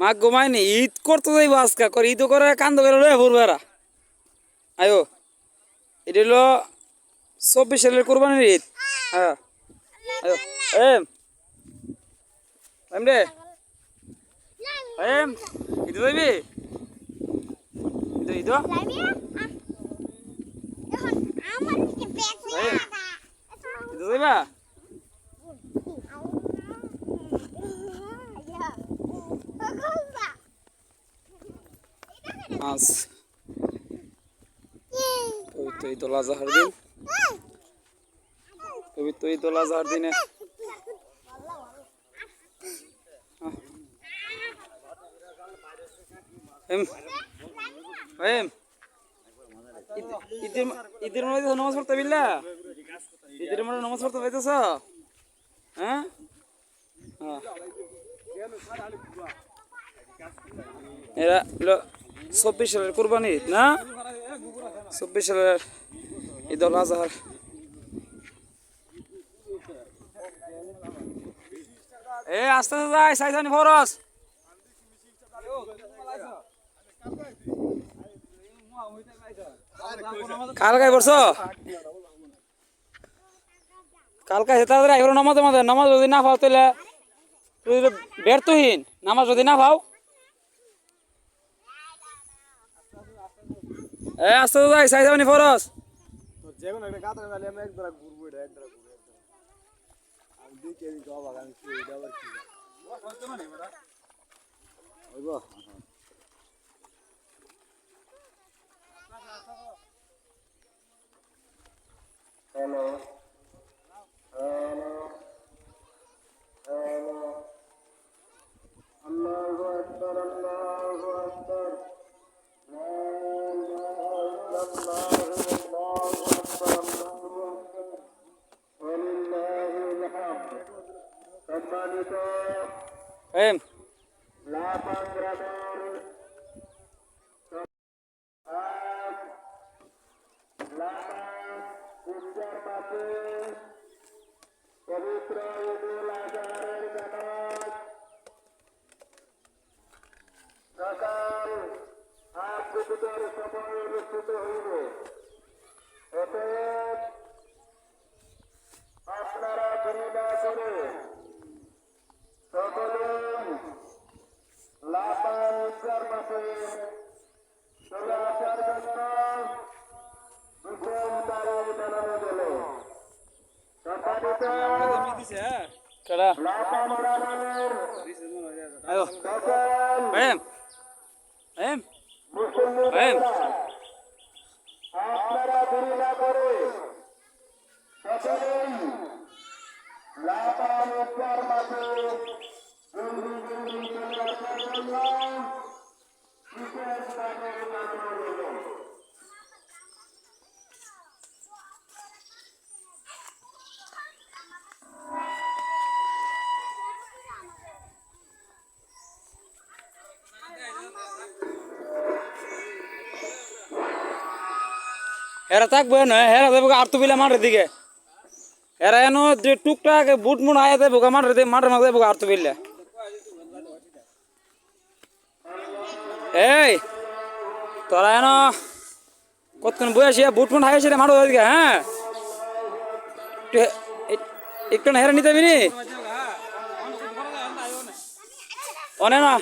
মা ঘুমায়নি ঈদ করতে যাইব আজকা করে ঈদ করে কান্দ করে পড়বে এরা আয়ো এটা হলো চব্বিশ সালের কোরবানির ঈদ। হ্যাঁ আয়ো এম এম রে। এম ঈদ যাইবি? ঈদ ঈদ। আজ পবিত্র ঈদ উল আজহার দিন। পবিত্র ঈদ উল আজহার দিনে ঈদের মধ্যে নামাজ পড়তে বিল্লা ঈদের মধ্যে নামাজ পড়তে পাইতেছ হ্যাঁ? এরা চব্বিশ সালের কোরবানি ঈদ, না? চব্বিশ সালের ঈদ উল আজহার। এ, আস্তে আস্তে যাই সাইসানি ফরস কালকায় পড়ছ? কালকায় তাড়াতাড়ি আইবার নামাজ আমাদের নামাজ যদি না পাও তাহলে তুই ব্যর্থহীন। নামাজ যদি না পাও এ আস্তে যাই সাইসানি ফরস। যে কোনো একটা কাতারে গেলে আমি একবার ঘুরবো এটা একবার ঘুরবো আমি দুই কেজি তো অবাক আমি কি এটা আবার কি? হইব এম পবিত্র ঈদুল আজহারের নামাজ সকাল আট দুপুরের অনুষ্ঠিত হইবে। অতএব আপনারা না করে সকলে লাপান উচ্চার মাসে চলে আসার জন্য বিশেষ তারিখ জানানো গেল। সম্পাদিত কেডা লাপান সকল এম এম মুসলমান আপনারা দেরি না করে সকলেই তারিখ হেরা থাকবে না হেরা দেবো আর তো বিলে মাঠের দিকে। এনো যে টুকটাক বুট মুট আয়া দেবো মাঠের দিকে মাঠের মাঝে দেবো, আর তো বিলে এই, তোরা এনো কতক্ষণ বই আসি বুট মুট হাইছে রে মাঠের দিকে হ্যাঁ? একটু হেরা নিতে পারি অনে না।